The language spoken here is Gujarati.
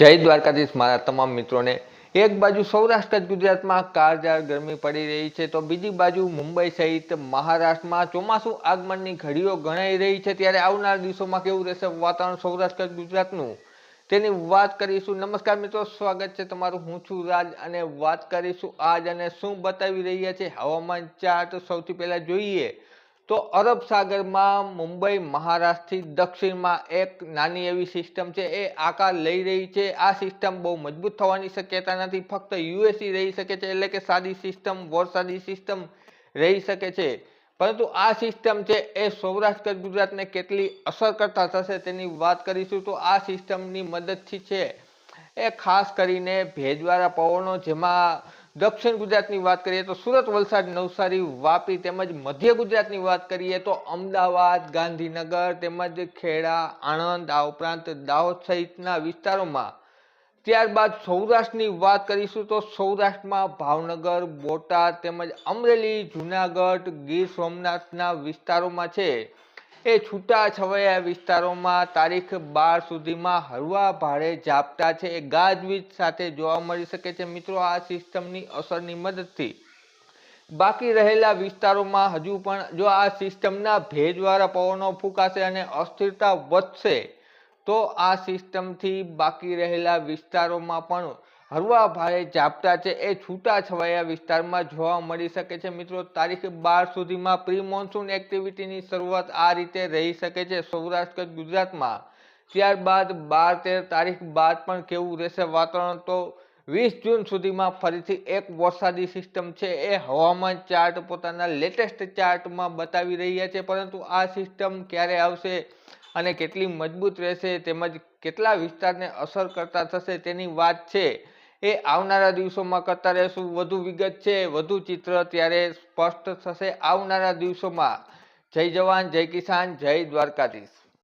જય દ્વારકાધીશ મારા તમામ મિત્રોને. એક બાજુ સૌરાષ્ટ્ર ગુજરાતમાં કાળઝાળ ગરમી પડી રહી છે, તો બીજી બાજુ મુંબઈ સહિત મહારાષ્ટ્રમાં ચોમાસું આગમનની ઘડીઓ ગણાઈ રહી છે, ત્યારે આવનાર દિવસોમાં કેવું રહેશે વાતાવરણ સૌરાષ્ટ્ર ગુજરાતનું? તેની વાત કરીશું. નમસ્કાર મિત્રો, સ્વાગત છે તમારું. હું છું રાજ અને વાત કરીશું આજ અને શું બતાવી રહ્યા છે હવામાન ચાર્ટ. સૌથી પહેલાં જોઈએ તો અરબ સાગરમાં મુંબઈ, મહારાષ્ટ્રથી દક્ષિણમાં એક નાની એવી સિસ્ટમ છે, એ આકાર લઈ રહી છે. આ સિસ્ટમ બહુ મજબૂત થવાની શક્યતા નથી, ફક્ત યુએસી રહી શકે છે, એટલે કે સાદી સિસ્ટમ વરસાદી સિસ્ટમ રહી શકે છે. પરંતુ આ સિસ્ટમ છે, એ સૌરાષ્ટ્ર ગુજરાતને કેટલી અસર કરતા થશે તેની વાત કરીશું તો આ સિસ્ટમની મદદથી છે. એ ખાસ કરીને ભેજવાળા પવનો, જેમાં દક્ષિણ ગુજરાતની વાત કરીએ તો સુરત, વલસાડ, નવસારી, વાપી તેમજ મધ્ય ગુજરાતની વાત કરીએ તો અમદાવાદ, ગાંધીનગર તેમજ ખેડા, આણંદ, આ ઉપરાંત દાહોદ સહિતના વિસ્તારોમાં. ત્યારબાદ સૌરાષ્ટ્રની વાત કરીશું તો સૌરાષ્ટ્રમાં ભાવનગર, બોટાદ તેમજ અમરેલી, જુનાગઢ, ગીર સોમનાથના વિસ્તારોમાં છે. એ છૂટા છવાયા વિસ્તારોમાં તારીખ બાર સુધીમાં હળવા ભારે ઝાપટા છે. એ ગાજવીજ સાથે જોવા મળી શકે છે. મિત્રો, આ સિસ્ટમની અસરની મદદથી. બાકી રહેલા વિસ્તારોમાં હજુ પણ જો આ સિસ્ટમના ભેજવાળા પવનો ફૂંકાશે અને અસ્થિરતા વધશે, તો આ સિસ્ટમથી બાકી રહેલા વિસ્તારોમાં પણ હળવા ભારે ઝાપટા છે. એ છૂટા છવાયા વિસ્તારમાં જોવા મળી શકે છે. મિત્રો, તારીખ બાર સુધીમાં પ્રી મોન્સૂન એક્ટિવિટીની શરૂઆત આ રીતે રહી શકે છે સૌરાષ્ટ્ર, ગુજરાતમાં. ત્યારબાદ બાર તેર તારીખ બાદ પણ કેવું રહેશે વાતાવરણ? તો વીસ જૂન સુધીમાં ફરીથી એક વરસાદી સિસ્ટમ છે. એ હવામાન ચાર્ટ પોતાના લેટેસ્ટ ચાર્ટમાં બતાવી રહ્યા છે. પરંતુ આ સિસ્ટમ ક્યારે આવશે અને કેટલી મજબૂત રહેશે તેમજ કેટલા વિસ્તારને અસર કરતા થશે તેની વાત છે. એ આવનારા દિવસોમાં કરતા રહેશું. વધુ વિગત છે, વધુ ચિત્ર ત્યારે સ્પષ્ટ થશે. આવનારા દિવસોમાં. જય જવાન, જય કિસાન, જય દ્વારકાધીશ.